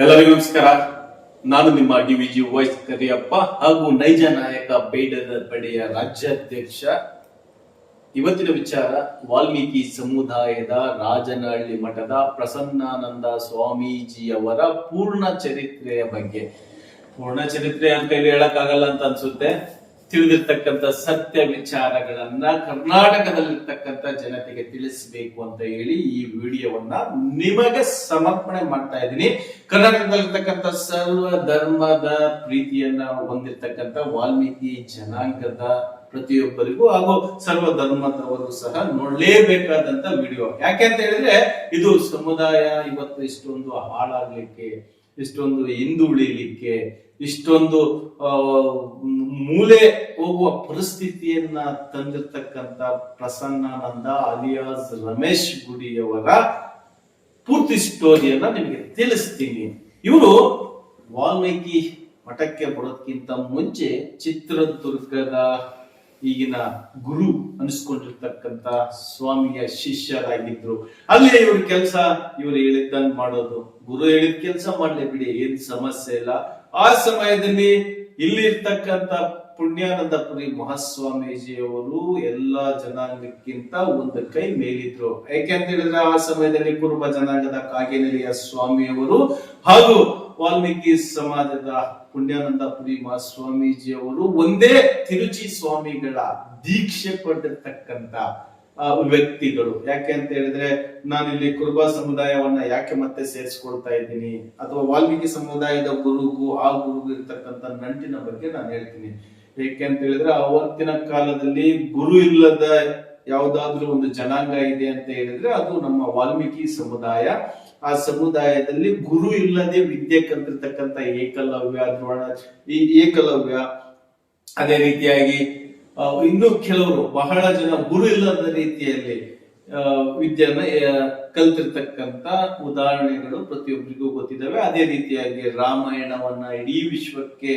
ಎಲ್ಲರಿಗೂ ನಮಸ್ಕಾರ. ನಾನು ನಿಮ್ಮ ಡಿವಿಜಿ ವೈಸ್ ಕರಿಯಪ್ಪ ಹಾಗೂ ನೈಜ ನಾಯಕ ಬೇಡದ ಪಡೆಯ ರಾಜ್ಯಾಧ್ಯಕ್ಷ. ಇವತ್ತಿನ ವಿಚಾರ, ವಾಲ್ಮೀಕಿ ಸಮುದಾಯದ ರಾಜನಹಳ್ಳಿ ಮಠದ ಪ್ರಸನ್ನಾನಂದ ಸ್ವಾಮೀಜಿಯವರ ಪೂರ್ಣ ಚರಿತ್ರೆಯ ಬಗ್ಗೆ. ಪೂರ್ಣ ಚರಿತ್ರೆ ಅಂತ ಹೇಳಿ ಹೇಳಕ್ಕಾಗಲ್ಲ ಅಂತ ಅನ್ಸುತ್ತೆ. ತಿಳಿದಿರ್ತಕ್ಕಂಥ ಸತ್ಯ ವಿಚಾರಗಳನ್ನ ಕರ್ನಾಟಕದಲ್ಲಿರ್ತಕ್ಕಂಥ ಜನತೆಗೆ ತಿಳಿಸಬೇಕು ಅಂತ ಹೇಳಿ ಈ ವಿಡಿಯೋವನ್ನ ನಿಮಗೆ ಸಮರ್ಪಣೆ ಮಾಡ್ತಾ ಇದ್ದೀನಿ. ಕರ್ನಾಟಕದಲ್ಲಿರ್ತಕ್ಕಂಥ ಸರ್ವ ಧರ್ಮದ ಪ್ರೀತಿಯನ್ನ ಹೊಂದಿರ್ತಕ್ಕಂಥ ವಾಲ್ಮೀಕಿ ಜನಾಂಗದ ಪ್ರತಿಯೊಬ್ಬರಿಗೂ ಹಾಗೂ ಸರ್ವ ಧರ್ಮದವರು ಸಹ ನೋಡ್ಲೇಬೇಕಾದಂತ ವಿಡಿಯೋ. ಯಾಕೆ ಅಂತ ಹೇಳಿದ್ರೆ, ಇದು ಸಮುದಾಯ ಇವತ್ತು ಇಷ್ಟೊಂದು ಹಾಳಾಗ್ಲಿಕ್ಕೆ, ಇಷ್ಟೊಂದು ಹಿಂದುಳಿಲಿಕ್ಕೆ ಇಷ್ಟೊಂದು ಮೂಲೆ ಹೋಗುವ ಪರಿಸ್ಥಿತಿಯನ್ನ ತಂದಿರ್ತಕ್ಕಂಥ ಪ್ರಸನ್ನಾನಂದ ಅಲಿಯಾಸ್ ರಮೇಶ್ ಗುಡಿಯವರ ಪೂರ್ತಿ ಸ್ಟೋರಿಯನ್ನ ನಿಮಗೆ ತಿಳಿಸ್ತೀನಿ. ಇವರು ವಾಲ್ಮೀಕಿ ಮಠಕ್ಕೆ ಬರೋದಕ್ಕಿಂತ ಮುಂಚೆ ಚಿತ್ರದುರ್ಗದ ಈಗಿನ ಗುರು ಅನಿಸ್ಕೊಂಡಿರ್ತಕ್ಕಂತ ಸ್ವಾಮಿಯ ಶಿಷ್ಯರಾಗಿದ್ರು. ಅಲ್ಲಿ ಇವ್ರ ಕೆಲಸ ಇವ್ರು ಹೇಳಿದ್ದಂಗ್ ಮಾಡೋದು. ಗುರು ಹೇಳಿದ ಕೆಲಸ ಮಾಡ್ಲಿ ಬಿಡಿ, ಏನ್ ಸಮಸ್ಯೆ ಇಲ್ಲ. ಆ ಸಮಯದಲ್ಲಿ ಇಲ್ಲಿರ್ತಕ್ಕಂತ ಪುಣ್ಯಾನಂದಪುರಿ ಮಹಾಸ್ವಾಮೀಜಿಯವರು ಎಲ್ಲಾ ಜನಾಂಗಕ್ಕಿಂತ ಒಂದು ಕೈ ಮೇಲಿದ್ರು. ಯಾಕೆ ಅಂತ ಹೇಳಿದ್ರೆ ಆ ಸಮಯದಲ್ಲಿ ಕುರುಬ ಜನಾಂಗದ ಕಾಗೇನಲ್ಲಿಯ ಸ್ವಾಮಿಯವರು ಹಾಗೂ ವಾಲ್ಮೀಕಿ ಸಮಾಜದ ಪುಣ್ಯಾನಂದಪುರಿ ಮಹಾಸ್ವಾಮೀಜಿಯವರು ಒಂದೇ ತಿರುಚಿ ಸ್ವಾಮಿಗಳ ದೀಕ್ಷೆ ಪಡೆದಿರ್ತಕ್ಕಂತ ಆ, ವ್ಯಕ್ತಿಗಳು. ಯಾಕೆ ಅಂತ ಹೇಳಿದ್ರೆ, ನಾನಿಲ್ಲಿ ಕುರುಬ ಸಮುದಾಯವನ್ನ ಯಾಕೆ ಮತ್ತೆ ಸೇರಿಸ್ಕೊಳ್ತಾ ಇದ್ದೀನಿ? ಅಥವಾ ವಾಲ್ಮೀಕಿ ಸಮುದಾಯದ ಗುರುಗೂ, ಆ ಗುರುಗು ಇರ್ತಕ್ಕಂಥ ನಂಟಿನ ಬಗ್ಗೆ ನಾನು ಹೇಳ್ತೀನಿ. ಏಕೆ ಅಂತ ಹೇಳಿದ್ರೆ, ಅವತ್ತಿನ ಕಾಲದಲ್ಲಿ ಗುರು ಇಲ್ಲದ ಯಾವುದಾದ್ರೂ ಒಂದು ಜನಾಂಗ ಇದೆ ಅಂತ ಹೇಳಿದ್ರೆ, ಅದು ನಮ್ಮ ವಾಲ್ಮೀಕಿ ಸಮುದಾಯ. ಆ ಸಮುದಾಯದಲ್ಲಿ ಗುರು ಇಲ್ಲದೆ ವಿದ್ಯೆ ಕಲ್ತಿರ್ತಕ್ಕಂಥ ಏಕಲವ್ಯ, ದ್ರೋಣ, ಈ ಏಕಲವ್ಯ, ಅದೇ ರೀತಿಯಾಗಿ ಇನ್ನು ಕೆಲವರು, ಬಹಳ ಜನ ಗುರು ಇಲ್ಲದ ರೀತಿಯಲ್ಲಿ ವಿದ್ಯೆಯನ್ನ ಕಲ್ತಿರ್ತಕ್ಕಂತ ಉದಾಹರಣೆಗಳು ಪ್ರತಿಯೊಬ್ಬರಿಗೂ ಗೊತ್ತಿದ್ದಾವೆ. ಅದೇ ರೀತಿಯಾಗಿ ರಾಮಾಯಣವನ್ನ ಇಡೀ ವಿಶ್ವಕ್ಕೆ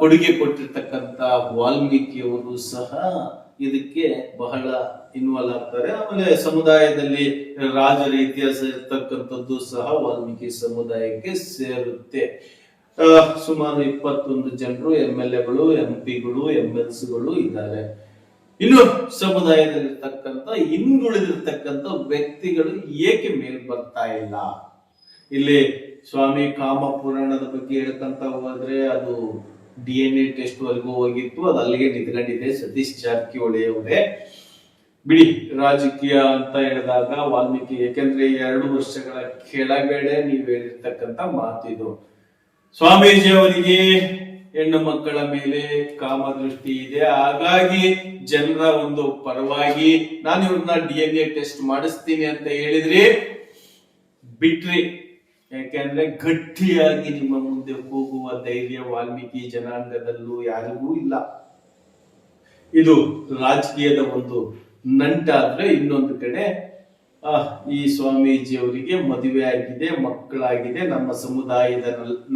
ಕೊಡುಗೆ ಕೊಟ್ಟಿರ್ತಕ್ಕಂತ ವಾಲ್ಮೀಕಿಯವರು ಸಹ ಇದಕ್ಕೆ ಬಹಳ ಇನ್ವಾಲ್ವ್ ಆಗ್ತಾರೆ. ಆಮೇಲೆ ಸಮುದಾಯದಲ್ಲಿ ರಾಜರ ಇತಿಹಾಸ ಇರ್ತಕ್ಕಂಥದ್ದು ಸಹ ವಾಲ್ಮೀಕಿ ಸಮುದಾಯಕ್ಕೆ ಸೇರುತ್ತೆ. ಸುಮಾರು ಇಪ್ಪತ್ತೊಂದು ಜನರು ಎಂ ಎಲ್ ಎಗಳು, ಎಂ ಪಿಗಳು, ಎಂ ಎಲ್ ಸಿಗಳು ಇದ್ದಾರೆ. ಇನ್ನು ಸಮುದಾಯದಲ್ಲಿರ್ತಕ್ಕಂಥ, ಹಿಂದುಳಿದಿರ್ತಕ್ಕಂಥ ವ್ಯಕ್ತಿಗಳು ಏಕೆ ಮೇಲ್ ಬರ್ತಾ ಇಲ್ಲ? ಇಲ್ಲಿ ಸ್ವಾಮಿ ಕಾಮ ಪುರಾಣದ ಬಗ್ಗೆ ಹೇಳ್ಕಂತ ಹೋದ್ರೆ ಅದು ಡಿ ಎನ್ ಎ ಟೆಸ್ಟ್ ವರೆಗೂ ಹೋಗಿತ್ತು, ಅದು ಅಲ್ಲಿಗೆ ನಿಂತ್ಕೊಂಡಿದೆ ಸತೀಶ್ ಜಾರಕಿಹೊಳಿ ಅವರೇ. ಬಿಡಿ, ರಾಜಕೀಯ ಅಂತ ಹೇಳಿದಾಗ ವಾಲ್ಮೀಕಿ ಯಾಕೆಂದ್ರೆ ಈ ಎರಡು ವರ್ಷಗಳ ಕೆಳಗಡೆ ನೀವು ಹೇಳಿರ್ತಕ್ಕಂಥ ಮಾತಿದು. ಸ್ವಾಮೀಜಿ ಅವರಿಗೆ ಹೆಣ್ಣು ಮಕ್ಕಳ ಮೇಲೆ ಕಾಮದೃಷ್ಟಿ ಇದೆ. ಹಾಗಾಗಿ ಜನರ ಒಂದು ಪರವಾಗಿ ನಾನು ಇವ್ರನ್ನ ಡಿ ಎನ್ ಎ ಟೆಸ್ಟ್ ಮಾಡಿಸ್ತೀನಿ ಅಂತ ಹೇಳಿದ್ರಿ ಬಿಟ್ರಿ. ಯಾಕೆಂದ್ರೆ ಗಟ್ಟಿಯಾಗಿ ನಿಮ್ಮ ಮುಂದೆ ಹೋಗುವ ಧೈರ್ಯ ವಾಲ್ಮೀಕಿ ಜನಾಂಗದಲ್ಲೂ ಯಾರಿಗೂ ಇಲ್ಲ. ಇದು ರಾಜಕೀಯದ ಒಂದು ನಂಟಾದ್ರೆ ಇನ್ನೊಂದು ಕಡೆ ಈ ಸ್ವಾಮೀಜಿ ಅವರಿಗೆ ಮದುವೆ ಆಗಿದೆ ಮಕ್ಕಳಾಗಿದೆ, ನಮ್ಮ ಸಮುದಾಯದ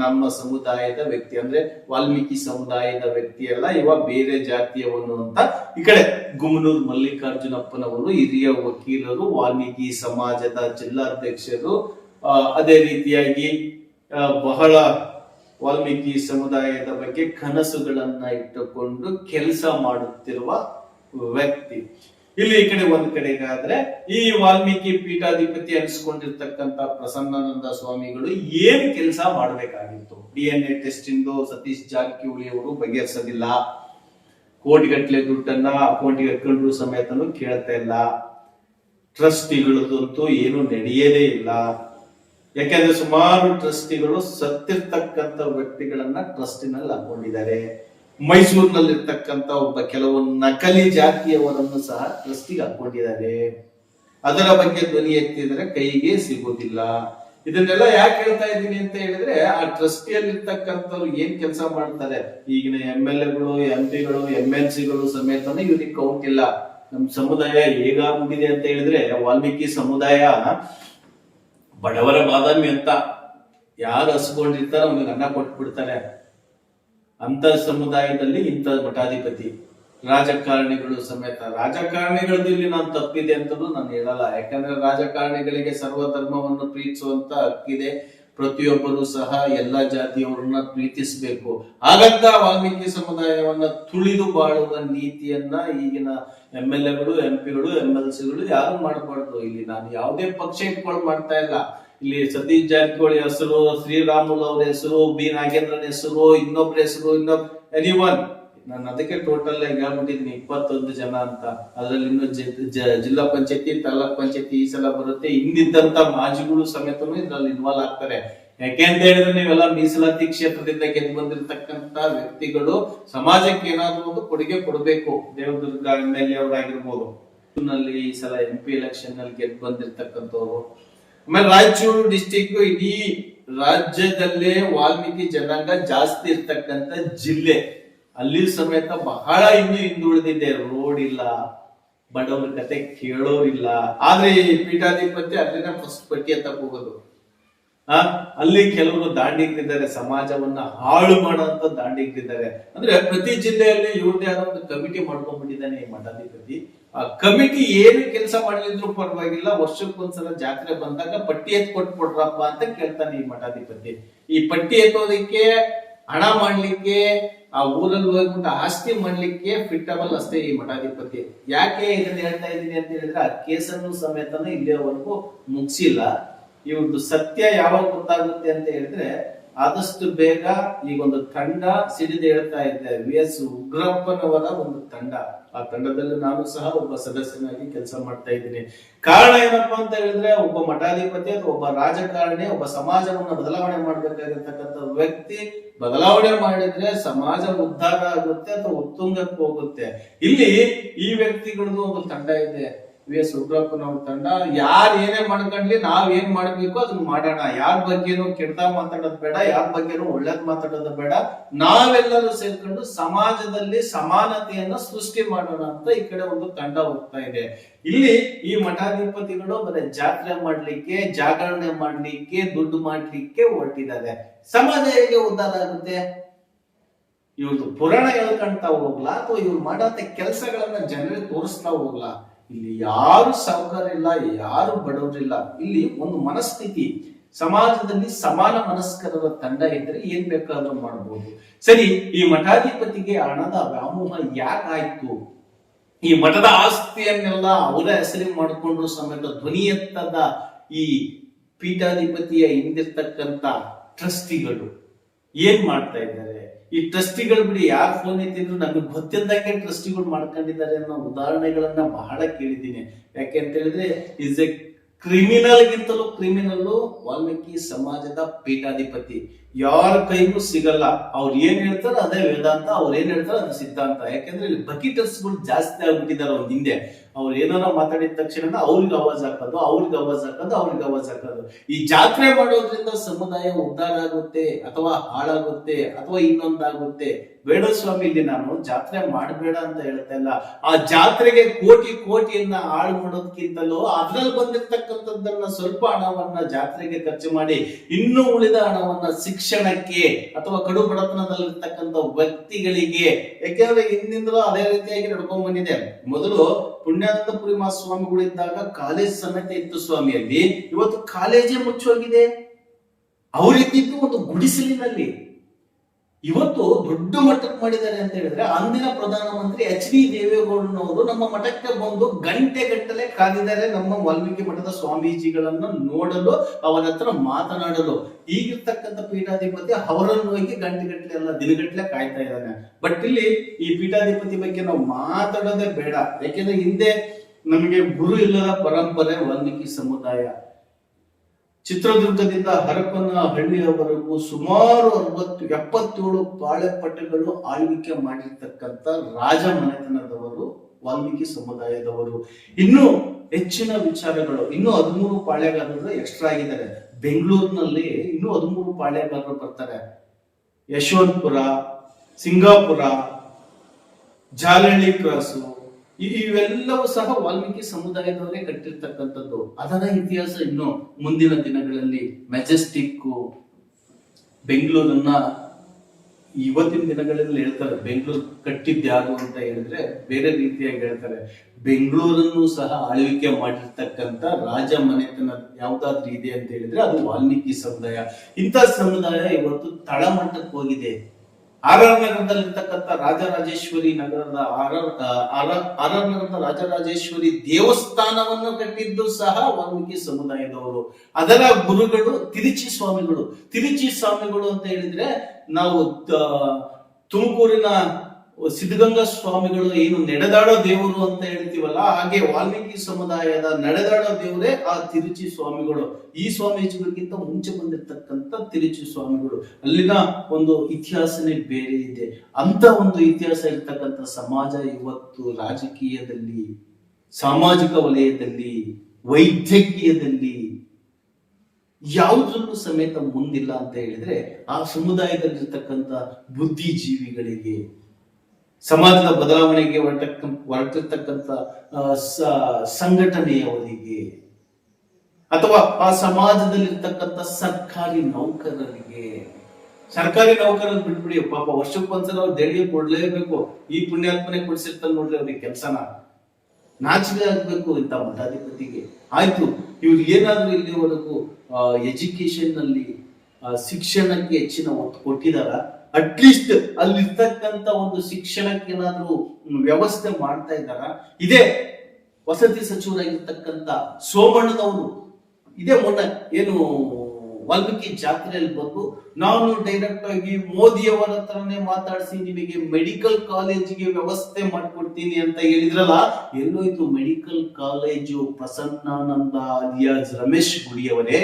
ನಮ್ಮ ಸಮುದಾಯದ ವ್ಯಕ್ತಿ ಅಂದ್ರೆ ವಾಲ್ಮೀಕಿ ಸಮುದಾಯದ ವ್ಯಕ್ತಿ ಅಲ್ಲ, ಇವ ಬೇರೆ ಜಾತಿಯವನು ಅಂತ. ಈ ಕಡೆ ಗುಮನೂರ್ ಮಲ್ಲಿಕಾರ್ಜುನಪ್ಪನವರು ಹಿರಿಯ ವಕೀಲರು, ವಾಲ್ಮೀಕಿ ಸಮಾಜದ ಜಿಲ್ಲಾಧ್ಯಕ್ಷರು ಅದೇ ರೀತಿಯಾಗಿ ಬಹಳ ವಾಲ್ಮೀಕಿ ಸಮುದಾಯದ ಬಗ್ಗೆ ಕನಸುಗಳನ್ನ ಇಟ್ಟುಕೊಂಡು ಕೆಲಸ ಮಾಡುತ್ತಿರುವ ವ್ಯಕ್ತಿ. ಇಲ್ಲಿ ಈ ಕಡೆ ಒಂದ್ ಕಡೆಗಾದ್ರೆ ಈ ವಾಲ್ಮೀಕಿ ಪೀಠಾಧಿಪತಿ ಅನಿಸ್ಕೊಂಡಿರ್ತಕ್ಕಂತ ಪ್ರಸನ್ನಾನಂದ ಸ್ವಾಮಿಗಳು ಏನ್ ಕೆಲಸ ಮಾಡಬೇಕಾಗಿತ್ತು? ಡಿ ಎನ್ ಎ ಟೆಸ್ಟ್ ಇಂದು ಸತೀಶ್ ಜಾರಕಿಹೊಳಿ ಅವರು ಬಗೆಹರಿಸೋದಿಲ್ಲ. ಕೋಟಿಗಟ್ಟಲೆ ದುಡ್ಡನ್ನ ಅಕೌಂಟಿಗೆ ಹಾಕೊಂಡ್ರು ಸಮೇತನು ಕೇಳ್ತಾ ಇಲ್ಲ. ಟ್ರಸ್ಟಿಗಳದಂತೂ ಏನು ನಡೆಯದೇ ಇಲ್ಲ. ಯಾಕೆಂದ್ರೆ ಸುಮಾರು ಟ್ರಸ್ಟಿಗಳು ಸತ್ತಿರ್ತಕ್ಕಂಥ ವ್ಯಕ್ತಿಗಳನ್ನ ಟ್ರಸ್ಟಿನಲ್ಲಿ ಹಾಕೊಂಡಿದ್ದಾರೆ. ಮೈಸೂರಿನಲ್ಲಿರ್ತಕ್ಕಂತ ಒಬ್ಬ ಕೆಲವು ನಕಲಿ ಜಾತಿಯವರನ್ನು ಸಹ ಟ್ರಸ್ಟಿಗೆ ಹಾಕೊಂಡಿದ್ದಾರೆ ಅದರ ಬಗ್ಗೆ ಧ್ವನಿ ಎತ್ತಿದ್ರೆ ಕೈಗೆ ಸಿಗೋದಿಲ್ಲ ಇದನ್ನೆಲ್ಲ ಯಾಕೆ ಹೇಳ್ತಾ ಇದ್ದೀನಿ ಅಂತ ಹೇಳಿದ್ರೆ, ಆ ಟ್ರಸ್ಟಿಯಲ್ಲಿರ್ತಕ್ಕಂಥವ್ರು ಏನ್ ಕೆಲಸ ಮಾಡ್ತಾರೆ? ಈಗಿನ ಎಂ ಎಲ್ ಎಗಳು, ಎಂ ಪಿಗಳು, ಎಂ ಎಲ್ ಸಿಗಳು ಸಮೇತನ ಇವ್ರಿಗೆ ಕೌಂಟ್ ಇಲ್ಲ. ನಮ್ ಸಮುದಾಯ ಹೇಗಾಗ್ಬಿಟ್ಟಿದೆ ಅಂತ ಹೇಳಿದ್ರೆ, ವಾಲ್ಮೀಕಿ ಸಮುದಾಯ ಬಡವರ ಬಾದಾಮಿ ಅಂತ ಯಾರು ಹಸ್ಕೊಂಡಿರ್ತಾರೋ ಅವ್ನಿಗೆ ಅನ್ನ ಕೊಟ್ಬಿಡ್ತಾರೆ ಅಂತ ಸಮುದಾಯದಲ್ಲಿ ಇಂಥ ಮಠಾಧಿಪತಿ. ರಾಜಕಾರಣಿಗಳು ಸಮೇತ, ರಾಜಕಾರಣಿಗಳದ್ದು ಇಲ್ಲಿ ನಾನು ತಪ್ಪಿದೆ ಅಂತಲೂ ನಾನು ಹೇಳಲ್ಲ. ಯಾಕಂದ್ರೆ ರಾಜಕಾರಣಿಗಳಿಗೆ ಸರ್ವ ಧರ್ಮವನ್ನು ಪ್ರೀತಿಸುವಂತ ಹಕ್ಕಿದೆ. ಪ್ರತಿಯೊಬ್ಬರು ಸಹ ಎಲ್ಲಾ ಜಾತಿಯವರನ್ನ ಪ್ರೀತಿಸಬೇಕು. ಹಾಗಂತ ವಾಲ್ಮೀಕಿ ಸಮುದಾಯವನ್ನ ತುಳಿದು ಬಾಳುವ ನೀತಿಯನ್ನ ಈಗಿನ ಎಂ ಎಲ್ ಎಗಳು ಎಂ ಪಿಗಳು ಎಂ ಎಲ್ ಸಿಗಳು ಯಾರು ಮಾಡಬಾರ್ದು? ಇಲ್ಲಿ ನಾನು ಯಾವುದೇ ಪಕ್ಷ ಇಟ್ಕೊಂಡು ಮಾಡ್ತಾ ಇಲ್ಲ. ಇಲ್ಲಿ ಸತೀಶ್ ಜಾರಕಿಹೊಳಿ ಹೆಸರು, ಶ್ರೀರಾಮುಲು ಅವ್ರ ಹೆಸರು, ಬಿ. ನಾಗೇಂದ್ರನ್ ಹೆಸರು, ಇನ್ನೊಬ್ರ ಹೆಸರು ಇನ್ನೊಬ್ ಎನಿ ಒನ್ ನಾನು ಅದಕ್ಕೆ ಟೋಟಲ್ ಆಗಿ ಹೇಳ್ಬಿಟ್ಟಿದ್ದೀನಿ ಇಪ್ಪತ್ತೊಂದು ಜನ ಅಂತ. ಅದ್ರಲ್ಲಿ ಇನ್ನು ಜಿಲ್ಲಾ ಪಂಚಾಯತಿ, ತಾಲೂಕ್ ಪಂಚಾಯತಿ ಈ ಸಲ ಬರುತ್ತೆ. ಹಿಂದಿದ್ದಂತ ಮಾಜಿಗಳು ಸಮೇತನು ಇದ್ರಲ್ಲಿ ಇನ್ವಾಲ್ವ್ ಆಗ್ತಾರೆ. ಯಾಕೆ ಅಂತ ಹೇಳಿದ್ರೆ ನೀವೆಲ್ಲ ಮೀಸಲಾತಿ ಕ್ಷೇತ್ರದಿಂದ ಗೆದ್ದು ಬಂದಿರತಕ್ಕಂತ ವ್ಯಕ್ತಿಗಳು ಸಮಾಜಕ್ಕೆ ಏನಾದ್ರೂ ಒಂದು ಕೊಡುಗೆ ಕೊಡಬೇಕು. ದೇವದುರ್ಗ ಎಂ ಎಲ್ ಎ ಅವರಾಗಿರ್ಬೋದು. ಈ ಸಲ ಎಂ ಪಿ ಎಲೆಕ್ಷನ್ನಲ್ಲಿ ಗೆದ್ದು ಬಂದಿರತಕ್ಕಂಥವ್ರು. ಆಮೇಲೆ ರಾಯಚೂರು ಡಿಸ್ಟಿಕ್ ಇಡೀ ರಾಜ್ಯದಲ್ಲೇ ವಾಲ್ಮೀಕಿ ಜನಾಂಗ ಜಾಸ್ತಿ ಇರ್ತಕ್ಕಂತ ಜಿಲ್ಲೆ. ಅಲ್ಲಿ ಸಮೇತ ಬಹಳ ಇನ್ನು ಹಿಂದುಳಿದಿದೆ. ರೋಡ್ ಇಲ್ಲ, ಬಡವರ ಕತೆ ಕೇಳೋರಿಲ್ಲ ಆದ್ರೆ ಈ ಪೀಠಾಧಿಪತಿ ಅಲ್ಲಿನ ಫಸ್ಟ್ ಪಟ್ಟಿ ಅಂತ ಹೋಗೋದು ಆ, ಅಲ್ಲಿ ಕೆಲವರು ದಾಂಡಿಗಿದ್ದಾರೆ ಸಮಾಜವನ್ನ ಹಾಳು ಮಾಡುವಂತ ದಾಂಡಿಗಿದ್ದಾರೆ ಅಂದ್ರೆ ಪ್ರತಿ ಜಿಲ್ಲೆಯಲ್ಲಿ ಇವ್ರದೇ ಆದ ಒಂದು ಕಮಿಟಿ ಮಾಡ್ಕೊಂಡ್ಬಿಟ್ಟಿದ್ದಾನೆ ಈ ಮಠಾಧಿಪತಿ. ಕಮಿಟಿ ಏನು ಕೆಲಸ ಮಾಡಲಿದ್ರು ಪರವಾಗಿಲ್ಲ, ವರ್ಷಕ್ಕೊಂದ್ಸಲ ಜಾತ್ರೆ ಬಂದಾಗ ಪಟ್ಟಿ ಎತ್ ಕೊಟ್ಬಿಡ್ರಪ್ಪ ಅಂತ ಕೇಳ್ತಾನೆ ಈ ಮಠಾಧಿಪತಿ. ಈ ಪಟ್ಟಿ ಎತ್ತೋದಕ್ಕೆ, ಹಣ ಮಾಡ್ಲಿಕ್ಕೆ, ಆ ಊರಲ್ಲಿ ಹೋಗ್ಬಿಟ್ಟು ಆಸ್ತಿ ಮಾಡ್ಲಿಕ್ಕೆ ಫಿಟ್ಟಬಲ್ ಅಷ್ಟೇ ಈ ಮಠಾಧಿಪತಿ. ಯಾಕೆ ಇದನ್ನ ಹೇಳ್ತಾ ಇದ್ದೀನಿ ಅಂತ ಹೇಳಿದ್ರೆ, ಆ ಕೇಸನ್ನು ಸಮೇತನ ಇಲ್ಲಿಯವರೆಗೂ ಮುಗಿಸಿಲ್ಲ. ಇವ್ರದ್ದು ಸತ್ಯ ಯಾವಾಗ ಗೊತ್ತಾಗುತ್ತೆ ಅಂತ ಹೇಳಿದ್ರೆ, ಆದಷ್ಟು ಬೇಗ ಈಗ ಒಂದು ತಂಡ ಸಿಡಿದು ಹೇಳ್ತಾ ಇದ್ದೆ ವಿ ಎಸ್ ಉಗ್ರಪ್ಪನವರ ಒಂದು ತಂಡ. ಆ ತಂಡದಲ್ಲಿ ನಾನು ಸಹ ಒಬ್ಬ ಸದಸ್ಯನಾಗಿ ಕೆಲಸ ಮಾಡ್ತಾ ಇದ್ದೀನಿ. ಕಾರಣ ಏನಪ್ಪಾ ಅಂತ ಹೇಳಿದ್ರೆ, ಒಬ್ಬ ಮಠಾಧಿಪತಿ ಅಥವಾ ಒಬ್ಬ ರಾಜಕಾರಣಿ, ಒಬ್ಬ ಸಮಾಜವನ್ನ ಬದಲಾವಣೆ ಮಾಡ್ಬೇಕಾಗಿರ್ತಕ್ಕಂಥ ವ್ಯಕ್ತಿ ಬದಲಾವಣೆ ಮಾಡಿದ್ರೆ ಸಮಾಜ ಉದ್ಧಾರ ಆಗುತ್ತೆ ಅಥವಾ ಉತ್ತುಂಗಕ್ಕೆ ಹೋಗುತ್ತೆ. ಇಲ್ಲಿ ಈ ವ್ಯಕ್ತಿಗಳದ್ದು ಒಂದು ತಂಡ ಇದೆ. ವಿ ಎಸ್ ಉಗ್ರಪ್ಪನವ್ರ ತಂಡ, ಯಾರ್ ಏನೇ ಮಾಡ್ಕೊಂಡ್ಲಿ ನಾವ್ ಏನ್ ಮಾಡ್ಬೇಕು ಅದನ್ನ ಮಾಡೋಣ. ಯಾರ ಬಗ್ಗೆನೂ ಕೆಟ್ಟ ಮಾತಾಡೋದು ಬೇಡ, ಯಾರ ಬಗ್ಗೆನೂ ಒಳ್ಳೇದ್ ಮಾತಾಡೋದು ಬೇಡ. ನಾವೆಲ್ಲರೂ ಸೇರ್ಕೊಂಡು ಸಮಾಜದಲ್ಲಿ ಸಮಾನತೆಯನ್ನ ಸೃಷ್ಟಿ ಮಾಡೋಣ ಅಂತ ಈ ಕಡೆ ಒಂದು ತಂಡ ಹೋಗ್ತಾ ಇದೆ. ಇಲ್ಲಿ ಈ ಮಠಾಧಿಪತಿಗಳು ಬರೀ ಜಾತ್ರೆ ಮಾಡ್ಲಿಕ್ಕೆ, ಜಾಗರಣೆ ಮಾಡ್ಲಿಕ್ಕೆ, ದುಡ್ಡು ಮಾಡ್ಲಿಕ್ಕೆ ಹೊರಟಿದ್ದಾರೆ. ಸಮಾಜ ಹೇಗೆ ಉದ್ಧಾರ ಆಗುತ್ತೆ? ಇವ್ರದ್ದು ಪುರಾಣ ಹೇಳ್ಕೊಂತ ಹೋಗ್ಲಾ ಅಥವಾ ಇವ್ರು ಮಾಡೋ ಕೆಲಸಗಳನ್ನ ಜನರಿಗೆ ತೋರಿಸ್ತಾ ಹೋಗ್ಲಾ? ಇಲ್ಲಿ ಯಾರು ಸಾವುಕಾರಿಲ್ಲ ಯಾರು ಬಡವರಿಲ್ಲ, ಇಲ್ಲಿ ಒಂದು ಮನಸ್ಥಿತಿ. ಸಮಾಜದಲ್ಲಿ ಸಮಾನ ಮನಸ್ಕರರ ತಂಡ ಇದ್ರೆ ಏನ್ ಬೇಕಾದ್ರೂ ಮಾಡಬಹುದು ಸರಿ, ಈ ಮಠಾಧಿಪತಿಗೆ ಹಣದ ವ್ಯಾಮೋಹ ಯಾಕಾಯ್ತು? ಈ ಮಠದ ಆಸ್ತಿಯನ್ನೆಲ್ಲ ಅವರ ಹೆಸರಿಗೆ ಮಾಡಿಕೊಂಡು ಸಮೇತ ಧ್ವನಿ ಎತ್ತದ ಈ ಪೀಠಾಧಿಪತಿಯ ಹಿಂದಿರ್ತಕ್ಕಂತ ಟ್ರಸ್ಟಿಗಳು ಏನ್ ಮಾಡ್ತಾ ಇದ್ದಾರೆ? ಈ ಟ್ರಸ್ಟಿಗಳು ಬಿಡಿ, ಯಾರು ಫೋನ್ ಐತಿದ್ರು ನಮ್ಗೆ ಗೊತ್ತಿದ್ದಕ್ಕೆ ಟ್ರಸ್ಟಿಗಳು ಮಾಡ್ಕೊಂಡಿದ್ದಾರೆ ಅನ್ನೋ ಉದಾಹರಣೆಗಳನ್ನ ಬಹಳ ಕೇಳಿದ್ದೀನಿ. ಯಾಕೆ ಅಂತ ಹೇಳಿದ್ರೆ ಇಸ್ ಎ ಕ್ರಿಮಿನಲ್ ಗಿಂತಲೂ ಕ್ರಿಮಿನಲ್ ವಾಲ್ಮೀಕಿ ಸಮಾಜದ ಪೀಠಾಧಿಪತಿ. ಯಾರ ಕೈಗೂ ಸಿಗಲ್ಲ. ಅವ್ರು ಏನ್ ಹೇಳ್ತಾರೋ ಅದೇ ವೇದಾಂತ, ಅವ್ರು ಏನ್ ಹೇಳ್ತಾರೋ ಅದು ಸಿದ್ಧಾಂತ. ಯಾಕಂದ್ರೆ ಇಲ್ಲಿ ಬಕೀಟರ್ಸ್ಗಳು ಜಾಸ್ತಿ ಆಗ್ಬಿಟ್ಟಿದ್ದಾರೆ ಒಂದು ಹಿಂದೆ. ಅವ್ರು ಏನಾರ ಮಾತಾಡಿದ ತಕ್ಷಣ ಅವ್ರಿಗೆ ಅವಾಜ್ ಹಾಕೋದು, ಅವ್ರಿಗೆ ಅವಾಜ್ ಹಾಕೋದು, ಅವ್ರಿಗೆ ಅವಾಜ್ ಹಾಕೋದು. ಈ ಜಾತ್ರೆ ಮಾಡೋದ್ರಿಂದ ಸಮುದಾಯ ಉದ್ಧಾರ ಆಗುತ್ತೆ ಅಥವಾ ಹಾಳಾಗುತ್ತೆ, ಅಥವಾ ಇನ್ನೊಂದಾಗುತ್ತೆ. ಬೇಡ ಸ್ವಾಮಿ ಇಲ್ಲಿ ನಾನು ಜಾತ್ರೆ ಮಾಡಬೇಡ ಅಂತ ಹೇಳ್ತಾ ಇಲ್ಲ. ಆ ಜಾತ್ರೆಗೆ ಕೋಟಿ ಕೋಟಿಯನ್ನ ಹಾಳು ಮಾಡೋದಕ್ಕಿಂತಲೂ ಅದ್ರಲ್ಲಿ ಬಂದಿರ್ತಕ್ಕಂಥದ್ದನ್ನ ಸ್ವಲ್ಪ ಹಣವನ್ನ ಜಾತ್ರೆಗೆ ಖರ್ಚು ಮಾಡಿ ಇನ್ನೂ ಉಳಿದ ಹಣವನ್ನ ಶಿಕ್ಷಣಕ್ಕೆ ಅಥವಾ ಕಡು ಬಡತನದಲ್ಲಿರ್ತಕ್ಕಂಥ ವ್ಯಕ್ತಿಗಳಿಗೆ ಯಾಕೆಂದ್ರೆ ಹಿಂದಿಂದಲೂ ಅದೇ ರೀತಿಯಾಗಿ ನಡ್ಕೊಂಡ್ ಬಂದಿದೆ. ಮೊದಲು ಪುಣ್ಯಾನಂದಪುರಿ ಇದ್ದಾಗ ಕಾಲೇಜ್ ಸಮೇತ ಇತ್ತು ಸ್ವಾಮಿಯಲ್ಲಿ. ಇವತ್ತು ಕಾಲೇಜೇ ಮುಚ್ಚೋಗಿದೆ. ಅವರಿದ್ದಿದ್ದು ಒಂದು ಗುಡಿಸಲಿನಲ್ಲಿ. ಇವತ್ತು ದೊಡ್ಡ ಮಟ್ಟಕ್ಕೆ ಮಾಡಿದ್ದಾರೆ ಅಂತ ಹೇಳಿದ್ರೆ ಅಂದಿನ ಪ್ರಧಾನಮಂತ್ರಿ ಎಚ್ ಡಿ ದೇವೇಗೌಡನವರು ನಮ್ಮ ಮಠಕ್ಕೆ ಬಂದು ಗಂಟೆ ಗಟ್ಟಲೆ ಕಾದಿದ್ದಾರೆ ನಮ್ಮ ವಾಲ್ಮೀಕಿ ಮಠದ ಸ್ವಾಮೀಜಿಗಳನ್ನು ನೋಡಲು, ಅವರ ಹತ್ರ ಮಾತನಾಡಲು. ಈಗಿರ್ತಕ್ಕಂಥ ಪೀಠಾಧಿಪತಿ ಅವರನ್ನು ಹೋಗಿ ಗಂಟೆ ಗಟ್ಟಲೆ ಎಲ್ಲ ದಿನಗಟ್ಟಲೆ ಕಾಯ್ತಾ ಇದ್ದಾನೆ. ಬಟ್ ಇಲ್ಲಿ ಈ ಪೀಠಾಧಿಪತಿ ಬಗ್ಗೆ ನಾವು ಮಾತಾಡೋದೇ ಬೇಡ. ಯಾಕೆಂದ್ರೆ ಹಿಂದೆ ನಮಗೆ ಗುರು ಇಲ್ಲದ ಪರಂಪರೆ ವಾಲ್ಮೀಕಿ ಸಮುದಾಯ. ಚಿತ್ರದುರ್ಗದಿಂದ ಹರಪನ ಹಳ್ಳಿಯವರೆಗೂ ಸುಮಾರು ಅರವತ್ತು, ಎಪ್ಪತ್ತೇಳು ಪಾಳೆಪಟ್ಟೆಗಳು ಆಳ್ವಿಕೆ ಮಾಡಿರ್ತಕ್ಕಂಥ ರಾಜ ಮನೆತನದವರು, ವಾಲ್ಮೀಕಿ ಸಮುದಾಯದವರು. ಇನ್ನು ಹೆಚ್ಚಿನ ವಿಚಾರಗಳು, ಇನ್ನು ಹದಿಮೂರು ಪಾಳೆಗಾರರು ಎಕ್ಸ್ಟ್ರಾ ಆಗಿದ್ದಾರೆ. ಬೆಂಗಳೂರಿನಲ್ಲಿ ಇನ್ನು ಹದಿಮೂರು ಪಾಳೆಗಾರರು ಬರ್ತಾರೆ. ಯಶವಂತಪುರ, ಸಿಂಗಾಪುರ ಜಾಲಹಳ್ಳಿ ಕ್ರಾಸು. ಇವೆಲ್ಲವೂ ಸಹ ವಾಲ್ಮೀಕಿ ಸಮುದಾಯದವರೇ ಕಟ್ಟಿರ್ತಕ್ಕಂಥದ್ದು. ಅದರ ಇತಿಹಾಸ ಇನ್ನು ಮುಂದಿನ ದಿನಗಳಲ್ಲಿ ಮೆಜೆಸ್ಟಿಕ್ ಬೆಂಗಳೂರನ್ನ ಇವತ್ತಿನ ದಿನಗಳಲ್ಲಿ ಹೇಳ್ತಾರೆ. ಬೆಂಗಳೂರು ಕಟ್ಟಿದ್ದು ಯಾರು ಅಂತ ಹೇಳಿದ್ರೆ ಬೇರೆ ರೀತಿಯಾಗಿ ಹೇಳ್ತಾರೆ. ಬೆಂಗಳೂರನ್ನು ಸಹ ಆಳ್ವಿಕೆ ಮಾಡಿರ್ತಕ್ಕಂಥ ರಾಜ ಮನೆತನ ಯಾವ್ದಾದ್ರು ಇದೆ ಅಂತ ಹೇಳಿದ್ರೆ ಅದು ವಾಲ್ಮೀಕಿ ಸಮುದಾಯ. ಇಂಥ ಸಮುದಾಯ ಇವತ್ತು ತಳಮಟ್ಟಕ್ಕೆ ಹೋಗಿದೆ. ಆರ್ ಆರ್ ನಗರದಲ್ಲಿರ್ತಕ್ಕಂಥ ರಾಜರಾಜೇಶ್ವರಿ ನಗರದ ಆರ್ ಆರ್ ಆರ್ ನಗರದ ರಾಜರಾಜೇಶ್ವರಿ ದೇವಸ್ಥಾನವನ್ನು ಕಟ್ಟಿದ್ದು ಸಹ ವಾಲ್ಮೀಕಿ ಸಮುದಾಯದವರು. ಅದರ ಗುರುಗಳು ತಿರುಚಿ ಸ್ವಾಮಿಗಳು. ತಿರುಚಿ ಸ್ವಾಮಿಗಳು ಅಂತ ಹೇಳಿದ್ರೆ ನಾವು ತುಮಕೂರಿನ ಸಿದ್ಧಗಂಗಾ ಸ್ವಾಮಿಗಳು ಏನು ನಡೆದಾಡೋ ದೇವರು ಅಂತ ಹೇಳ್ತೀವಲ್ಲ, ಹಾಗೆ ವಾಲ್ಮೀಕಿ ಸಮುದಾಯದ ನಡೆದಾಡೋ ದೇವರೇ ಆ ತಿರುಚಿ ಸ್ವಾಮಿಗಳು. ಈ ಸ್ವಾಮೀಜಿಗಳಿಗಿಂತ ಮುಂಚೆ ಬಂದಿರತಕ್ಕಂತ ತಿರುಚಿ ಸ್ವಾಮಿಗಳು. ಅಲ್ಲಿನ ಒಂದು ಇತಿಹಾಸನೇ ಬೇರೆ ಇದೆ. ಅಂತ ಒಂದು ಇತಿಹಾಸ ಇರ್ತಕ್ಕಂಥ ಸಮಾಜ ಇವತ್ತು ರಾಜಕೀಯದಲ್ಲಿ, ಸಾಮಾಜಿಕ ವಲಯದಲ್ಲಿ, ವೈದ್ಯಕೀಯದಲ್ಲಿ ಯಾವುದನ್ನು ಸಮೇತ ಮುಂದಿಲ್ಲ ಅಂತ ಹೇಳಿದ್ರೆ ಆ ಸಮುದಾಯದಲ್ಲಿರ್ತಕ್ಕಂಥ ಬುದ್ಧಿಜೀವಿಗಳಿಗೆ ಸಮಾಜದ ಬದಲಾವಣೆಗೆ ಹೊರಟಕ್ಕ ಹೊರಟಿರ್ತಕ್ಕಂಥ ಸಂಘಟನೆಯ ಸಂಘಟನೆಯವರಿಗೆ ಅಥವಾ ಆ ಸಮಾಜದಲ್ಲಿರ್ತಕ್ಕಂಥ ಸರ್ಕಾರಿ ನೌಕರರಿಗೆ. ಸರ್ಕಾರಿ ನೌಕರರು ಬಿಟ್ಬಿಡಿ, ಪಾಪ ವರ್ಷಕ್ಕೊಂದ್ಸಲ ಅವ್ರು ದೇಣಿಗೆ ಕೊಡ್ಲೇಬೇಕು. ಈ ಪುಣ್ಯಾತ್ಮನೆ ಕೊಡ್ಸಿರ್ತಾನೆ ನೋಡ್ರಿ ಅವ್ರಿಗೆ ಕೆಲಸನ. ನಾಚಿಕೆ ಆಗ್ಬೇಕು ಇಂಥ ಮಠಾಧಿಪತಿಗೆ. ಆಯ್ತು, ಇವ್ರು ಏನಾದ್ರೂ ಇಲ್ಲಿವರೆಗೂ ಎಜುಕೇಶನ್ನಲ್ಲಿ ಶಿಕ್ಷಣಕ್ಕೆ ಹೆಚ್ಚಿನ ಒತ್ತು ಕೊಟ್ಟಿದಾರ ಅಟ್ಲೀಸ್ಟ್ ಅಲ್ಲಿರ್ತಕ್ಕಂಥ ಒಂದು ಶಿಕ್ಷಣಕ್ಕೆ ಏನಾದ್ರೂ ಹ್ಮ್, ವ್ಯವಸ್ಥೆ ಮಾಡ್ತಾ ಇದ್ದಾರ? ಇದೇ ವಸತಿ ಸಚಿವರಾಗಿರ್ತಕ್ಕಂಥ ಸೋಮಣ್ಣನವರು. ಇದೇ ಮೊನ್ನೆ ಏನು ವಾಲ್ಮೀಕಿ ಜಾತ್ರೆಯಲ್ಲಿ ಬಂದು ನಾನು ಡೈರೆಕ್ಟ್ ಆಗಿ ಮೋದಿಯವರ ಹತ್ರನೇ ಮಾತಾಡಿಸಿ ನಿಮಗೆ ಮೆಡಿಕಲ್ ಕಾಲೇಜಿಗೆ ವ್ಯವಸ್ಥೆ ಮಾಡ್ಕೊಡ್ತೀನಿ ಅಂತ ಹೇಳಿದ್ರಲ್ಲ ಎಲ್ಲೋಯ್ತು medical college Prasannananda alias Ramesh ಗುಡಿಯವರೇ.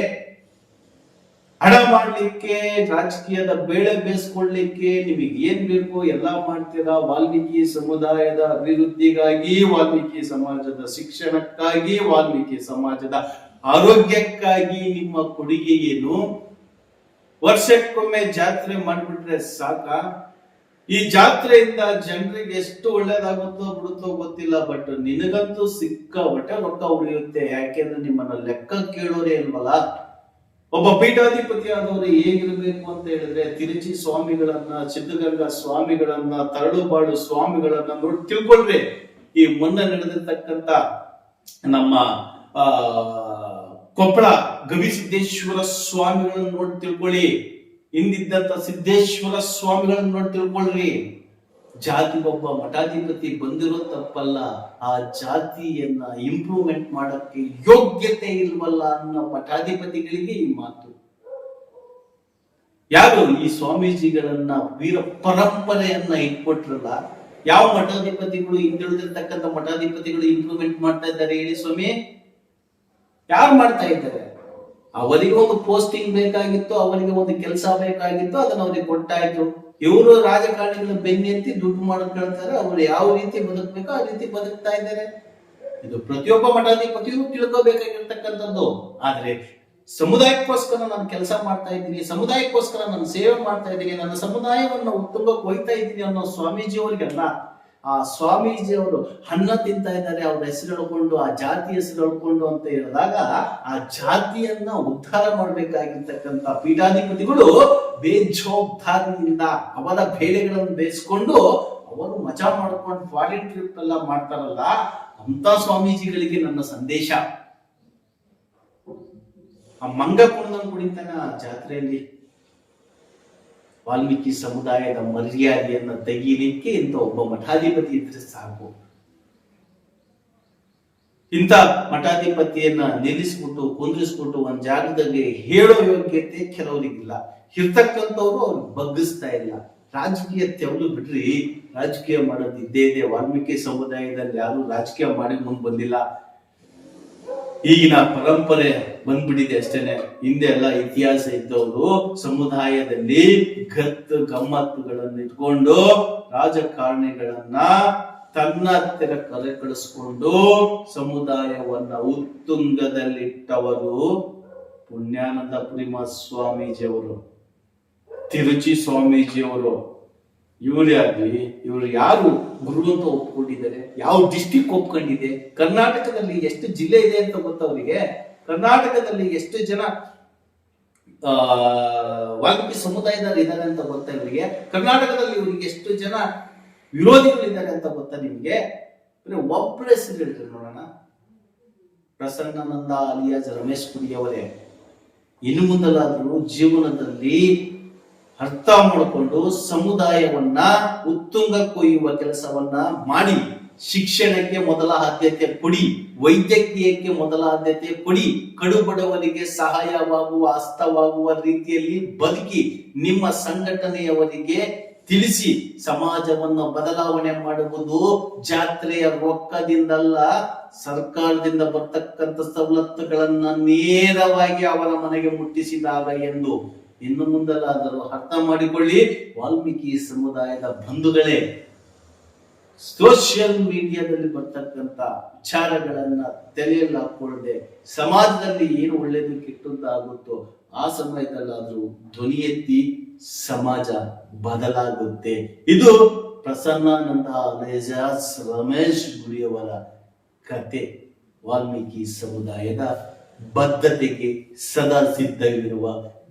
ಹಣ ಮಾಡ್ಲಿಕ್ಕೆ ರಾಜಕೀಯದ ಬೇಳೆ ಬೇಯಿಸ್ಕೊಳ್ಲಿಕ್ಕೆ ನಿಮಗೆ ಏನ್ ಬೇಕು ಎಲ್ಲಾ ಮಾಡ್ತೀರಾ? ವಾಲ್ಮೀಕಿ ಸಮುದಾಯದ ಅಭಿವೃದ್ಧಿಗಾಗಿ, ವಾಲ್ಮೀಕಿ ಸಮಾಜದ ಶಿಕ್ಷಣಕ್ಕಾಗಿ, ವಾಲ್ಮೀಕಿ ಸಮಾಜದ ಆರೋಗ್ಯಕ್ಕಾಗಿ ನಿಮ್ಮ ಕೊಡುಗೆ ಏನು? ವರ್ಷಕ್ಕೊಮ್ಮೆ ಜಾತ್ರೆ ಮಾಡ್ಬಿಟ್ರೆ ಸಾಕ? ಈ ಜಾತ್ರೆಯಿಂದ ಜನರಿಗೆ ಎಷ್ಟು ಒಳ್ಳೇದಾಗುತ್ತೋ ಬಿಡುತ್ತೋ ಗೊತ್ತಿಲ್ಲ ಬಟ್ ನಿನಗಂತೂ ಸಿಕ್ಕಾಬಟ್ಟೆ ರೊಕ್ಕ ಉಳಿಯುತ್ತೆ. ಯಾಕೆಂದ್ರೆ ನಿಮ್ಮನ್ನ ಲೆಕ್ಕ ಕೇಳೋರೇ ಇಲ್ವಲ್ಲ? ಒಬ್ಬ ಪೀಠಾಧಿಪತಿ ಆದವರು ಹೇಗಿರ್ಬೇಕು ಅಂತ ಹೇಳಿದ್ರೆ ತಿರುಚಿ ಸ್ವಾಮಿಗಳನ್ನ ಸಿದ್ಧಗಂಗಾ ಸ್ವಾಮಿಗಳನ್ನ, ತರಳುಬಾಳು ಸ್ವಾಮಿಗಳನ್ನ ನೋಡಿ ತಿಳ್ಕೊಳ್ರಿ ಈ ಮೊನ್ನೆ ನಡೆದಿರ್ತಕ್ಕಂತ ನಮ್ಮ, ಆ, ಕೊಪ್ಪಳ ಗವಿಸಿದ್ದೇಶ್ವರ ಸ್ವಾಮಿಗಳನ್ನ ನೋಡಿ ತಿಳ್ಕೊಳ್ಳಿ. ಹಿಂದಿದ್ದಂತ ಸಿದ್ದೇಶ್ವರ ಸ್ವಾಮಿಗಳನ್ನ ನೋಡಿ ತಿಳ್ಕೊಳ್ರಿ ಜಾತಿ ಒಬ್ಬ ಮಠಾಧಿಪತಿ ಬಂದಿರೋ ತಪ್ಪಲ್ಲ, ಆ ಜಾತಿಯನ್ನ ಇಂಪ್ರೂವ್ಮೆಂಟ್ ಮಾಡಕ್ಕೆ ಯೋಗ್ಯತೆ ಇಲ್ವಲ್ಲ ಅನ್ನೋ ಮಠಾಧಿಪತಿಗಳಿಗೆ ಈ ಮಾತು. ಯಾರು ಈ ಸ್ವಾಮೀಜಿಗಳನ್ನ ವೀರ ಪರಂಪರೆಯನ್ನ ಇಟ್ಕೊಟ್ರಲ್ಲ, ಯಾವ ಮಠಾಧಿಪತಿಗಳು ಹಿಂದುಳಿದಿರ್ತಕ್ಕಂಥ ಮಠಾಧಿಪತಿಗಳು ಇಂಪ್ರೂವ್ಮೆಂಟ್ ಮಾಡ್ತಾ ಇದ್ದಾರೆ ಹೇಳಿ ಸ್ವಾಮಿ? ಯಾರು ಮಾಡ್ತಾ ಇದ್ದಾರೆ? ಅವರಿಗೆ ಒಂದು ಪೋಸ್ಟಿಂಗ್ ಬೇಕಾಗಿತ್ತು, ಅವರಿಗೆ ಒಂದು ಕೆಲಸ ಬೇಕಾಗಿತ್ತು, ಅದನ್ನ ಅವ್ರಿಗೆ ಕೊಟ್ಟಾಯ್ತು. ಇವರು ರಾಜಕಾರಣಿಗಳ ಬೆನ್ನೆತ್ತಿ ದುಡ್ಡು ಮಾಡ್ಕೊಳ್ತಾರೆ ಅವರು ಯಾವ ರೀತಿ ಬದುಕಬೇಕೋ ಆ ರೀತಿ ಬದುಕ್ತಾ ಇದ್ದಾರೆ. ಇದು ಪ್ರತಿಯೊಬ್ಬ ಮಠಾಧಿಪತಿಯೂ ತಿಳ್ಕೋಬೇಕಾಗಿರ್ತಕ್ಕಂಥದ್ದು. ಆದ್ರೆ ಸಮುದಾಯಕ್ಕೋಸ್ಕರ ನಾನು ಕೆಲಸ ಮಾಡ್ತಾ ಇದ್ದೀನಿ, ಸಮುದಾಯಕ್ಕೋಸ್ಕರ ನಾನು ಸೇವೆ ಮಾಡ್ತಾ ಇದ್ದೀನಿ, ನನ್ನ ಸಮುದಾಯವನ್ನು ಉತ್ತುಂಗಕ್ಕೆ ಒಯ್ತಾ ಇದ್ದೀನಿ ಅನ್ನೋ ಸ್ವಾಮೀಜಿ ಅವರಿಗೆಲ್ಲ ಆ ಸ್ವಾಮೀಜಿ ಅವರು ಅನ್ನ ತಿಂತಾ ಇದ್ದಾರೆ, ಅವ್ರ ಹೆಸರು ಹೇಳ್ಕೊಂಡು, ಆ ಜಾತಿ ಹೆಸರು ಹೇಳ್ಕೊಂಡು ಅಂತ ಹೇಳಿದಾಗ ಆ ಜಾತಿಯನ್ನ ಉದ್ಧಾರ ಮಾಡ್ಬೇಕಾಗಿರ್ತಕ್ಕಂಥ ಪೀಠಾಧಿಪತಿಗಳು ಬೇಜವಾಬ್ದಾರಿಯಿಂದ ಅವರ ಬೇಳೆಗಳನ್ನು ಬೇಯಿಸ್ಕೊಂಡು ಅವರು ಮಜಾ ಮಾಡ್ಕೊಂಡು ಫಾರಿನ್ ಟ್ರಿಪ್ ಎಲ್ಲ ಮಾಡ್ತಾರಲ್ಲ, ಅಂತ ಸ್ವಾಮೀಜಿಗಳಿಗೆ ನನ್ನ ಸಂದೇಶ. ಆ ಮಂಗ ಕುಣದನ್ ಕುಣಿತಾನ ಜಾತ್ರೆಯಲ್ಲಿ ವಾಲ್ಮೀಕಿ ಸಮುದಾಯದ ಮರ್ಯಾದೆಯನ್ನ ತೆಗೀಲಿಕ್ಕೆ ಇಂಥ ಒಬ್ಬ ಮಠಾಧಿಪತಿ ಇದ್ರೆ ಸಾಕು. ಇಂಥ ಮಠಾಧಿಪತಿಯನ್ನ ನಿಲ್ಲಿಸ್ಬಿಟ್ಟು, ಕುಂದ್ರಿಸ್ಬಿಟ್ಟು ಒಂದ್ ಜಾಗದಲ್ಲಿ ಹೇಳೋ ಯೋಗ್ಯತೆ ಕೆಲವರಿಗಿಲ್ಲ. ಇರ್ತಕ್ಕಂಥವ್ರು ಅವ್ರು ಬಗ್ಗಿಸ್ತಾ ಇಲ್ಲ. ರಾಜಕೀಯ ತೆವಲು ಬಿಡ್ರಿ. ರಾಜಕೀಯ ಮಾಡೋದು ಇದ್ದೇ ಇದೆ. ವಾಲ್ಮೀಕಿ ಸಮುದಾಯದಲ್ಲಿ ಯಾರು ರಾಜಕೀಯ ಮಾಡಿ ಮುಂದೆ ಬಂದಿಲ್ಲ. ಈಗಿನ ಪರಂಪರೆ ಬಂದ್ಬಿಟ್ಟಿದೆ ಅಷ್ಟೇನೆ. ಹಿಂದೆ ಎಲ್ಲ ಇತಿಹಾಸ ಇದ್ದವರು ಸಮುದಾಯದಲ್ಲಿ ಗತ್ತು ಗಮ್ಮತ್ತುಗಳನ್ನು ಇಟ್ಕೊಂಡು ರಾಜಕಾರಣಿಗಳನ್ನ ತನ್ನ ಹತ್ತಿರ ಕರೆ ಕಳಿಸ್ಕೊಂಡು ಸಮುದಾಯವನ್ನ ಉತ್ತುಂಗದಲ್ಲಿಟ್ಟವರು ಪುಣ್ಯಾನಂದ ಪುರಿಮ ಸ್ವಾಮೀಜಿಯವರು ತಿರುಚಿ ಸ್ವಾಮೀಜಿಯವರು. ಆಗಲಿ ಇವರು ಯಾರು ಗುರು ಅಂತ ಒಪ್ಕೊಂಡಿದ್ದಾರೆ ಯಾವ ಡಿಸ್ಟಿಕ್ ಒಪ್ಕೊಂಡಿದೆ ಕರ್ನಾಟಕದಲ್ಲಿ ಎಷ್ಟು ಜಿಲ್ಲೆ ಇದೆ ಅಂತ ಗೊತ್ತವರಿಗೆ ಕರ್ನಾಟಕದಲ್ಲಿ ಎಷ್ಟು ಜನ ಆ, ವಾಲ್ಮೀಕಿ ಸಮುದಾಯದವರು ಇದ್ದಾರೆ ಅಂತ ಗೊತ್ತ ಇವರಿಗೆ? ಕರ್ನಾಟಕದಲ್ಲಿ ಇವರಿಗೆ ಎಷ್ಟು ಜನ ವಿರೋಧಿಗಳಿದ್ದಾರೆ ಅಂತ ಗೊತ್ತಾ ನಿಮ್ಗೆ? ಒಬ್ಬರ ಹೆಸರು ಹೇಳ್ತಾರೆ ನೋಡೋಣ. ಪ್ರಸನ್ನಾನಂದ ಅಲಿಯಾಜ್ ರಮೇಶ್ ಪುರಿಯವರೇ ಇನ್ನು ಮುಂದಲಾದರೂ ಜೀವನದಲ್ಲಿ ಅರ್ಥ ಮಾಡಿಕೊಂಡು ಸಮುದಾಯವನ್ನ ಉತ್ತುಂಗ ಕೊಯ್ಯುವ ಕೆಲಸವನ್ನ ಮಾಡಿ, ಶಿಕ್ಷಣಕ್ಕೆ ಮೊದಲ ಆದ್ಯತೆ ಕೊಡಿ, ವೈದ್ಯಕೀಯಕ್ಕೆ ಮೊದಲ ಆದ್ಯತೆ ಕೊಡಿ, ಕಡುಬಡವರಿಗೆ ಸಹಾಯವಾಗುವ, ಅಸ್ತವಾಗುವ ರೀತಿಯಲ್ಲಿ ಬದುಕಿ ನಿಮ್ಮ ಸಂಘಟನೆಯವರಿಗೆ ತಿಳಿಸಿ ಸಮಾಜವನ್ನು ಬದಲಾವಣೆ ಮಾಡುವುದು ಜಾತ್ರೆಯ ರೊಕ್ಕದಿಂದಲ್ಲ, ಸರ್ಕಾರದಿಂದ ಬರ್ತಕ್ಕಂಥ ಸವಲತ್ತುಗಳನ್ನ ನೇರವಾಗಿ ಅವರ ಮನೆಗೆ ಮುಟ್ಟಿಸಿದಾಗ ಎಂದು ಇನ್ನು ಮುಂದಲಾದರೂ ಅರ್ಥ ಮಾಡಿಕೊಳ್ಳಿ. ವಾಲ್ಮೀಕಿ ಸಮುದಾಯದ ಬಂಧುಗಳೇ ಸೋಷಿಯಲ್ ಮೀಡಿಯಾದಲ್ಲಿ ಬರ್ತಕ್ಕಂಥ ವಿಚಾರಗಳನ್ನ ಹಾಕೊಳ್ಳದೆ ಸಮಾಜದಲ್ಲಿ ಏನು ಒಳ್ಳೇದು ಕೆಟ್ಟದ್ದು ಆಗುತ್ತೋ ಆ ಸಮಯದಲ್ಲಾದ್ರೂ ಧ್ವನಿ ಎತ್ತಿ ಸಮಾಜ ಬದಲಾಗುತ್ತೆ. ಇದು ಪ್ರಸನ್ನಾನಂದ ಅಲೇಜಾಸ್ ರಮೇಶ್ ಗುರಿಯವರ ಕತೆ. ವಾಲ್ಮೀಕಿ ಸಮುದಾಯದ ಬದ್ಧತೆಗೆ ಸದಾ ಸಿದ್ಧವಿರುವ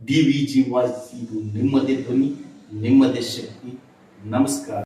ಡಿ ವಿ ಜಿ ವಾಯ್ಸ್ ಇದು ನಿಮ್ಮದೇ ಧ್ವನಿ, ನಿಮ್ಮದೇ ಶಕ್ತಿ. ನಮಸ್ಕಾರ.